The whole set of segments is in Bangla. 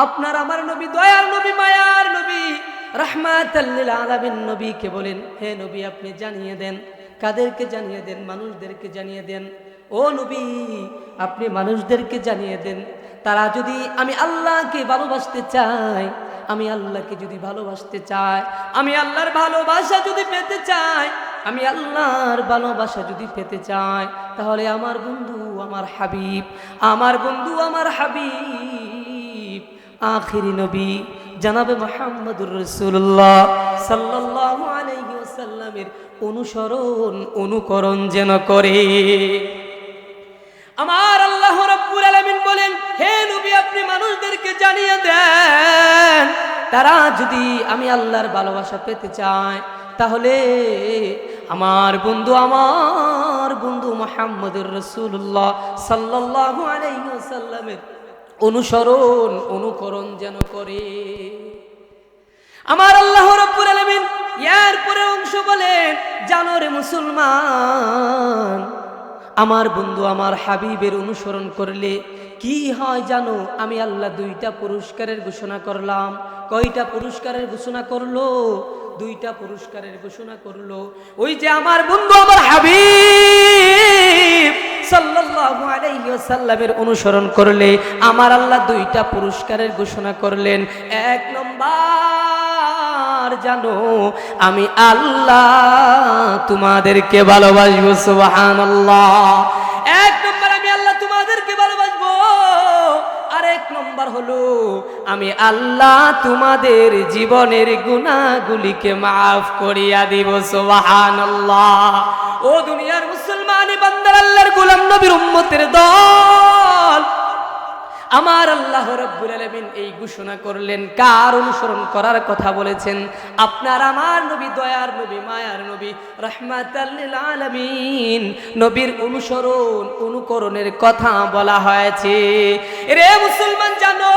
আপনার আমার নবী, দয়ার নবী, মায়ার নবী রাহমাতাল্লিল আলামিন নবীকে বলেন, হে নবী, আপনি জানিয়ে দেন, কাদেরকে জানিয়ে দেন, মানুষদেরকে জানিয়ে দেন? ও নবী, আপনি মানুষদেরকে জানিয়ে দেন, তারা যদি আমি আল্লাহকে ভালোবাসতে চাই আমি আল্লাহকে যদি ভালোবাসতে চাই আমি আল্লাহর ভালোবাসা যদি পেতে চাই আমি আল্লাহর ভালোবাসা যদি পেতে চাই তাহলে আমার বন্ধু, আমার হাবিব, আমার বন্ধু, আমার হাবিব আখিরি নবী, জানাবে মোহাম্মদুর রসুল্লাহ সাল্লাহ আলাইহি ওয়াসাল্লামের অনুসরণ, অনুকরণ যেন করে। আমার আল্লাহ রব্বুল আলামিন বলেন, হে নবী, আপনি মানুষদেরকে জানিয়ে দেন, তারা যদি আমি আল্লাহর ভালোবাসা পেতে চায়, তাহলে আমার বন্ধু আমার বন্ধু মোহাম্মদুর রসুল্লাহ সাল্লাহ আলাইসাল্লামের অনুসরণ, অনুকরণ যেন করে। আমার আল্লাহ রব্বুল আলামিন ইয়ার পরে অংশ বলেন, জানো রে মুসলমান, আমার বন্ধু আমার হাবিবের অনুসরণ করলে কি হয় জানো? আমি আল্লাহ দুইটা পুরস্কারের ঘোষণা করলাম। কয়টা পুরস্কারের ঘোষণা করল? দুইটা পুরস্কারের ঘোষণা করল। ওই যে আমার বন্ধু আমার হাবিব সাল্লাল্লাহু অনুসরণ করলে, আমার আল্লাহ দুইটা পুরস্কারের ঘোষণা করলেন। এক নম্বর, জানো, আমি আল্লাহ তোমাদেরকে ভালোবাসবো, সুবহানাল্লাহ। এক নম্বর, আমি আল্লাহ তোমাদেরকে ভালোবাসবো। আরেক নম্বর হলো, আমি আল্লাহ তোমাদের জীবনের গুণাগুলিকে মাফ করিয়া দিব, সুবহানাল্লাহ। ও দুনিয়ার মুসলমানি বান্দার আল্লাহর গোলাম নবীর উম্মতের দল। আমার আল্লাহ রব্বুল আলামিন এই ঘোষণা করলেন, কার অনুসরণ করার কথা বলেছেন? আপনার আমার নবী দয়ার নবী, মায়ার নবী রহমাতাল্লিল আলামিন। নবীর অনুসরণ, অনুকরণের কথা বলা হয়েছে। রে মুসলমান জানো,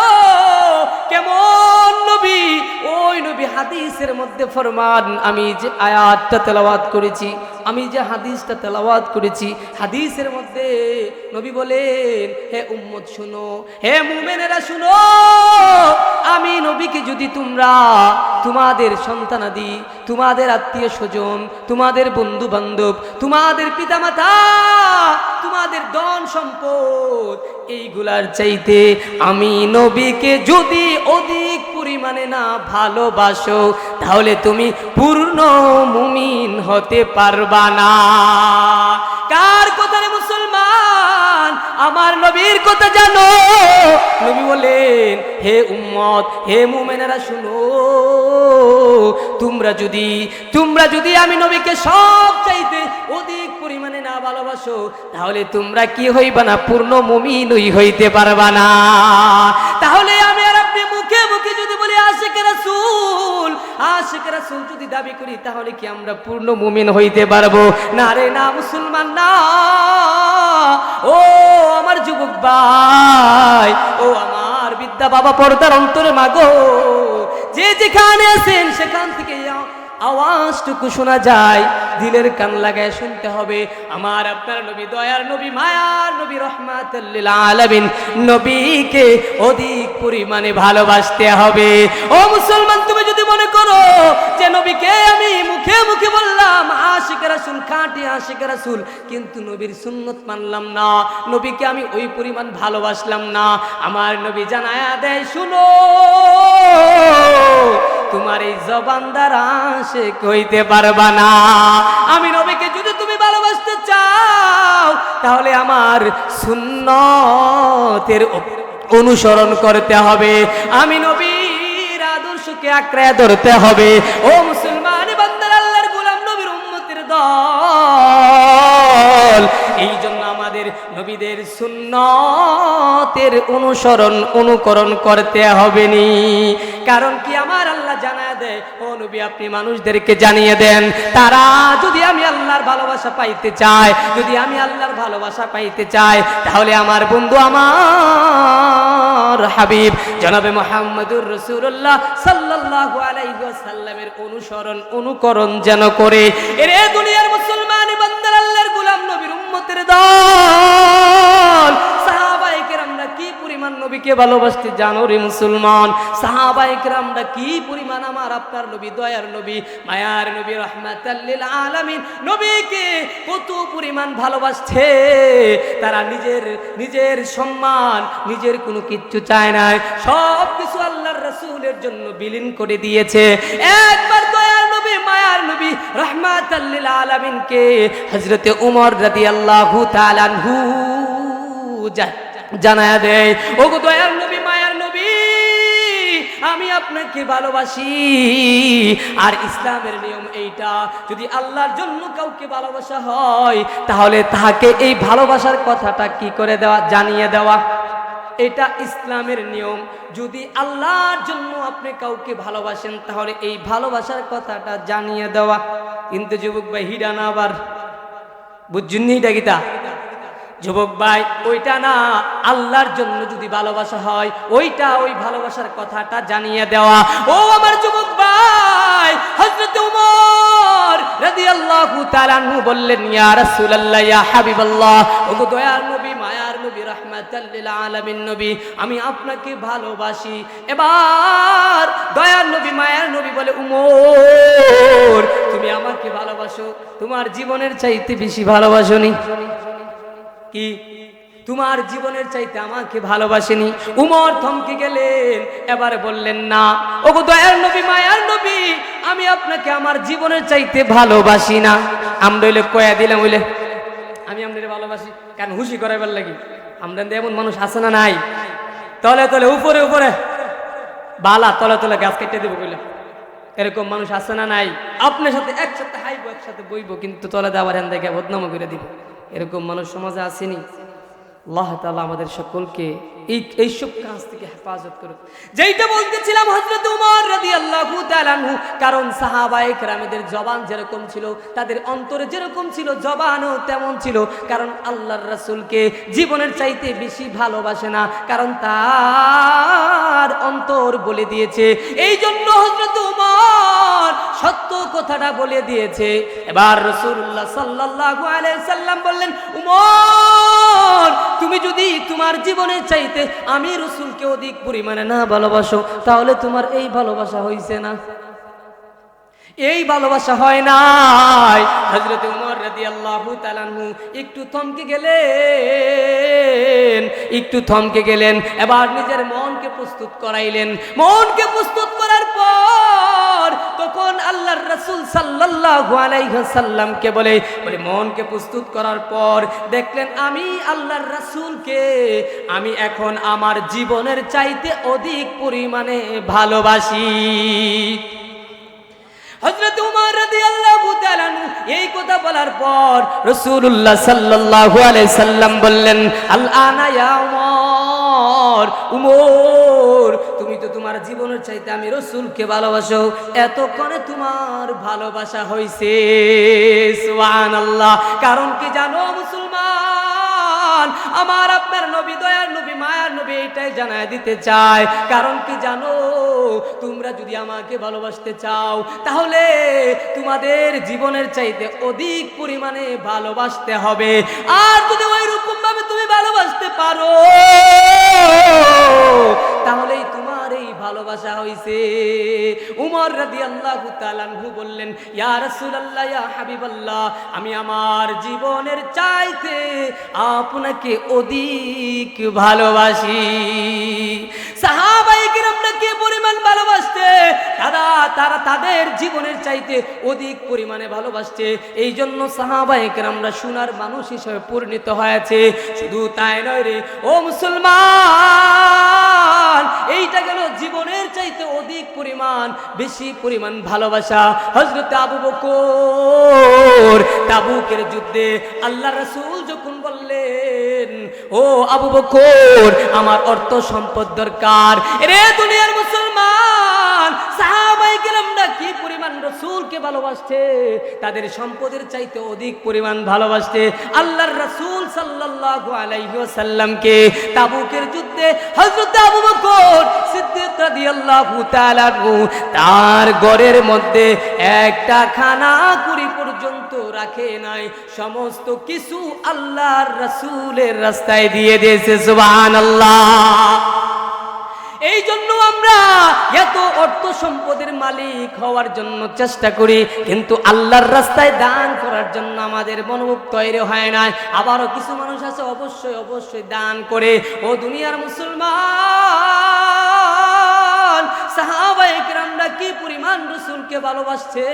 কেমন নবী? ওই নবী হাদিসের মধ্যে ফরমান, আমি যে আয়াতটা তেলাওয়াত করেছি আমি যে হাদিসটা তেলাওয়াত করেছি, হাদিসের মধ্যে নবী বলেন, হে উম্মত শুনো, হে মুমেনেরা শুনো, আমি নবীকে যদি তোমরা তোমাদের সন্তানাদি, তোমাদের আত্মীয় স্বজন তোমাদের বন্ধু বান্ধব তোমাদের পিতামাতা, তোমাদের ধন সম্পদ, এইগুলার চাইতে আমি নবীকে যদি অধিক পরিমাণে না ভালোবাসো তাহলে তুমি পূর্ণ মুমিন হতে পারবা না। কার কথা রে মুসলমান? আমার নবীর কথা জানো। নবী বলেন, হে উম্মত, হে মুমেনেরা, শুনো। তোমরা যদি তোমরা যদি আমি নবীকে সব চাইতে অধিক পরিমাণে না ভালোবাসো, তাহলে তোমরা কি হইবা না? পূর্ণ মুমিনই হইতে পারবা না। তাহলে আশেখ রাসুল যদি দাবি করি, তাহলে কি আমরা পূর্ণ মুমিন হইতে পারব? না রে, না মুসলমান, না। ও আমার যুবক ভাই, ও আমার বিদ্যা বাবা পর্দার অন্তরে, মাগো। যে যেখানে আছেন, সেখান থেকে আওয়াজটুকু শোনা যায়, দিলের কান লাগায় শুনতে হবে, আমার আপনার নবী দয়ার নবী মায়ার নবী রহমাতুল্লিল আলামিন, নবীকে অধিক পরিমাণে ভালোবাসতে হবে। ও মুসলমান, তুমি যদি মনে করো যে নবীকে আমি মুখে মুখে বললাম, আশিক রাসূল, খাঁটি আশিক রাসূল, কিন্তু নবীর সুন্নত মানলাম না, নবীকে আমি ওই পরিমাণ ভালোবাসলাম না, আমার নবী জানায়া দেয়, শুনো তোমার এই জবান দ্বারা সে কইতে পারবা না। আমি নবীকে যদি তুমি ভালোবাসতে চাও, তাহলে আমার সুন্নতের অনুসরণ করতে হবে। আমি নবীর আদর্শকে আঁকড়ে ধরতে হবে। ও মুসলমান বান্দার আল্লাহর গোলাম নবীর উম্মতের দল, এই জন্য আমাদের নবীদের সুন্নতের অনুসরণ, অনুকরণ করতে হবে নি কারণ কি আমার আল্লাহ জানায় দেয়, ও নবী, আপনি মানুষদেরকে জানিয়ে দেন, তারা যদি আমি আল্লাহর ভালোবাসা পাইতে চায়, যদি আমি আল্লাহর ভালোবাসা পাইতে চাই তাহলে আমার বন্ধু আমার হাবিব, জনাবে মোহাম্মদুর রসুল্লাহ সাল্লাল্লাহু আলাইহি ওয়াসাল্লামের অনুসরণ, অনুকরণ যেন করে। এরে দুনিয়ার মুসলমান বান্দার আল্লাহর গোলাম নবীর উম্মতের দল সাহাবায়ে কেরামরা কি পরিমাণ নবীকে ভালোবাসতে জানো রে মুসলমান? সাহাবা একরামরা কি পরিমাণ আমার আপনার নবী, দয়ার নবী, মায়ার নবী রহমাতাল্লিল আলামিন? নবীকে কত পরিমাণ ভালোবাসছে? তারা নিজের নিজের সম্মান, নিজের কোনো কিচ্ছু চায় না সব কিছু আল্লাহর রাসূলের জন্য বিলীন করে দিয়েছে। একবার দয়ার নবী, মায়ার নবী রহমাতাল্লিল আলামিনকে হযরতে উমর রাদিয়াল্লাহু তাআলা আনহু জা- জানায়া দেয়, ওগো দয়ার নবী, মায়ার নবী, আমি আপনাকে ভালোবাসি। আর ইসলামের নিয়ম এইটা, যদি আল্লাহর জন্য কাউকে ভালোবাসা হয়, তাহলে তাহাকে এই ভালোবাসার কথাটা কি করে দেওয়া, জানিয়ে দেওয়া? এটা ইসলামের নিয়ম। যদি আল্লাহর জন্য আপনি কাউকে ভালোবাসেন, তাহলে এই ভালোবাসার কথাটা জানিয়ে দেওয়া। কিন্তু যুবক ভাই হিডা না আবার। বুঝছেন এটা গীতা যুবক ভাই, ওইটা না, আল্লাহর জন্য যদি ভালোবাসা হয়, ওইটা ওই ভালোবাসার কথাটা জানিয়ে দেওয়া। ও আমার যুবক ভাই, হযরত ওমর রাদিয়াল্লাহু তাআলা আনহু বললেন, ইয়া রাসূলুল্লাহ, ইয়া হাবিবাল্লাহ, ওগো দয়ার নবী, মায়ার নবী, রাহমাতাল লিল আলামিন নবী, আমি আপনাকে ভালোবাসি। এবার দয়ার নবী, মায়ার নবী বলে, উমর, তুমি আমাকে ভালোবাসো, তোমার জীবনের চাইতে বেশি ভালোবাসনি কি? তোমার জীবনের চাইতে আমাকে ভালোবাসেনি। উমর থমকে গেলেন, এবারে বললেন, না। ওগো দয়ার নবী মায়ার নবী, আমি আপনাকে আমার জীবনের চাইতে ভালোবাসি না। আমরা হইলে কয়া দিলাম, হইলে, আমি আপনাদের ভালোবাসি। কারণ হুশি করাইবার লাগি। আমরা এমন মানুষ আছে না নাই। তলে তলে, উপরে উপরে। বালা তলে তলে গাছ কেটে দেবো কইলাম এরকম মানুষ আছে না নাই। আপনার সাথে একসাথে হাইবো একসাথে বইবো, কিন্তু তলে দেওয়ার হ্যান দেখে বদনাম করে দিব। এরকম মানুষ সমাজে আসেনি। আল্লাহ তাআলা আমাদের সকলকে এই এইসব কাজ থেকে হেফাজত করুক। যেইটা বলতেছিলাম হযরত উমর রাদিয়াল্লাহু তাআলা আনহু, কারণ সাহাবায়ে কেরামদের জবান যেরকম ছিল, তাদের অন্তরে যেরকম ছিল, জবানও তেমন ছিল, কারণ আল্লাহর রাসূলকে জীবনের চাইতে বেশি ভালোবাসে না, কারণ তার অন্তর বলে দিয়েছে। এই জন্য হযরত উমর সত্য কথাটা বলে দিয়েছে। এবার রাসূলুল্লাহ সাল্লাল্লাহু আলাইহি সাল্লাম বললেন, উমর তোমার জীবনের চাইতে আমি রসুলকে অধিক পরিমাণে না ভালোবাসো, তাহলে তোমার এই ভালোবাসা হইছে না। এই ভালোবাসা হয় নাই। হজরত উমর তাআলা আনহু একটু থমকে গেলেন, একটু থমকে গেলেন, এবার নিজের মনকে প্রস্তুত করাইলেন। মনকে প্রস্তুত করার পর সাল্লামকে বলে বলে, মনকে প্রস্তুত করার পর দেখলেন আমি আল্লাহর রাসূলকে, আমি এখন আমার জীবনের চাইতে অধিক পরিমাণে ভালোবাসি। এই কথা বলার পর রাসূলুল্লাহ সাল্লাম বললেন আল আনা উমর উমর তুমি তো তোমার জীবনের চাইতে আমি রসুলকে ভালোবাসো। এতক্ষণে তোমার ভালোবাসা হইছে। সুবহানাল্লাহ। কারণ কি জানো মুসলমান? আমার আপনার নবী, দয়ার নবী, মায়ার নবী এইটাই জানায় দিতে চায়। কারণ কি জানো? তোমরা যদি আমাকে ভালোবাসতে চাও, তাহলে তোমাদের জীবনের চাইতে অধিক পরিমাণে ভালোবাসতে হবে। আর যদি ওই রকম ভাবে তুমি ভালোবাসতে পারো, তাহলেই এই ভালোবাসা হইছে। উমর রাদিয়াল্লাহু আল্লাহ তালানহু বললেন, ইয়া রাসূলুল্লাহ, ইয়া হাবিবাল্লাহ, আমি আমার জীবনের চাইতে আপনাকে অধিক ভালোবাসি। সাহাবায়ে কিরামরা কে পরিমাণ ভালোবাসতে তারা তারা তাদের জীবনের চাইতে অধিক পরিমাণে ভালোবাসছে এই জন্য সাহাবায়ে কিরামরা সোনার মানুষ হিসেবে পরিণত হয়েছে। শুধু তাই নয় রে, ও মুসলমান, এইটা গেল জীবনের চাইতে অধিক পরিমাণ, বেশি পরিমাণ ভালোবাসা? হজরত আবু বকর তাবুকের যুদ্ধে আল্লাহ রসুল যখন বললেন, ও আবু বকর, আমার অর্থ সম্পদ দরকার। রে দুনিয়ার মুসলমান ভালোবাসছে, তাদের সম্পদের চাইতে অধিক পরিমাণ ভালোবাসছে। আল্লাহর রাসূল সাল্লাল্লাহু আলাইহি ওয়াসাল্লামকে তাবুকের যুদ্ধে হযরত আবু বকর সিদ্দিক রাদিয়াল্লাহু তাআলা তার ঘরের মধ্যে একটা খানা কুড়ি পর্যন্ত রাখে নাই। সমস্ত কিছু আল্লাহর রাসূলের রাস্তায় দিয়ে দিয়েছে, সুবহানাল্লাহ। এই জন্য আমরা এত অর্থ সম্পদের মালিক হওয়ার জন্য চেষ্টা করি, কিন্তু আল্লাহর রাস্তায় দান করার জন্য আমাদের মনোভাব তৈরি হয় না। আবারও কিছু মানুষ আছে, অবশ্যই অবশ্যই দান করে। ও দুনিয়ার মুসলমান সাহাবাইকরামরা কি পরিমাণ রসুলকে ভালোবাসছে?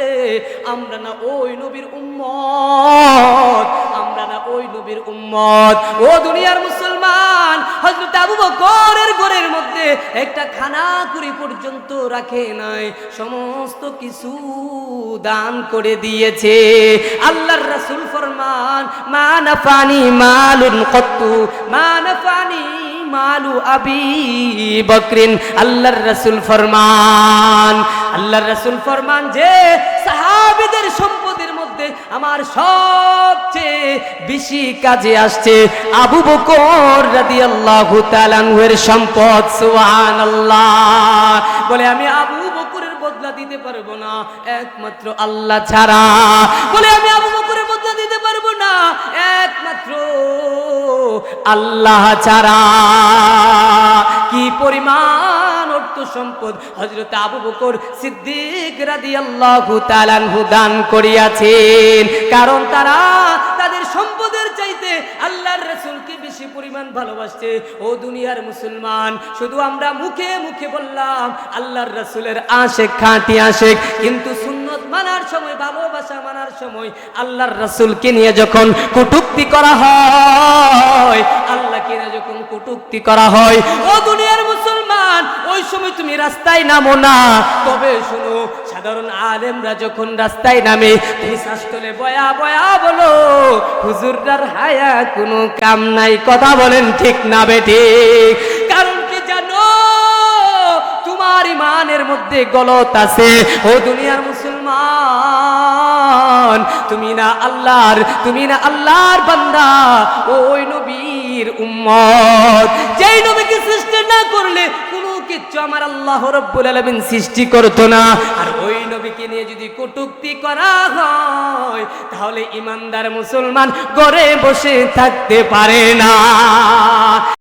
আমরা না ওই নবীর উম্মত, আমরা না ওই নবীর উম্মত। ও দুনিয়ার মুসলমান হযরত আবু বকরের ঘরের মধ্যে একটা খানা কুড়ি পর্যন্ত রাখে নাই, সমস্ত কিছু দান করে দিয়েছে। আল্লাহর রাসূল ফরমান, মা নাফানি মালুন কত্তু, মা নাফানি মালু আবি বকরিন। আল্লাহর রাসূল ফরমান, আল্লাহর রাসূল ফরমান যে সাহাবীদের সম্পদের মধ্যে আমার সবচেয়ে বেশি কাজে আসছে আবু বকর রাদিয়াল্লাহু তাআলা সম্পদ, সুবহানাল্লাহ। বলে, আমি আবু বকরের বদলা দিতে পারব না, একমাত্র আল্লাহ ছাড়া। বলে, আমি আবু বকরের বদলা দিতে পারব না, একমাত্র আল্লাহ ছাড়া। কি পরিমাণ সম্পদ হজরত আবু বকর সিদ্দিক রাদিয়াল্লাহু তাআলা আনহু দান করিয়াছেন। কারণ তারা তাদের সম্পদের চাইতে আল্লাহর রাসূলকে বেশি পরিমাণ ভালোবাসছে। ও দুনিয়ার মুসলমান, শুধু আমরা মুখে মুখে বললাম, আল্লাহর রাসূলের আশেক খাঁটি আশেক। কিন্তু সুন্নত মানার সময়, ভালোবাসা মানার সময় আল্লাহর রাসূলকে নিয়ে যখন কটূক্তি করা হয়, আল্লাহকে নিয়ে যখন কটূক্তি করা হয়, ও দুনিয়ার মুসলমান, ওই সময় তুমি রাস্তায় নামো না। তবে শুনো, সাধারণ আলেমরা যখন রাস্তায় নামে তুমি শাস্তলে বয়া বয়া বলো হুজুরদার হায়া কোনো কাম নাই, কথা বলেন ঠিক না বেঠে কারণ কি জানো, তোমার ইমানের মধ্যে গলত আছে। ও দুনিয়ার মুসলমান, তুমি না আল্লাহর, তুমি না আল্লাহর বান্দা ওই নবীর উম্মত। যেই নবীকে সৃষ্টি না করলে কিচ্ছু আমার আল্লাহ রব্বুল আলমিন সৃষ্টি করতো না। আর ওই নবীকে নিয়ে যদি কটুক্তি করা হয়, তাহলে ইমানদার মুসলমান ঘরে বসে থাকতে পারে না।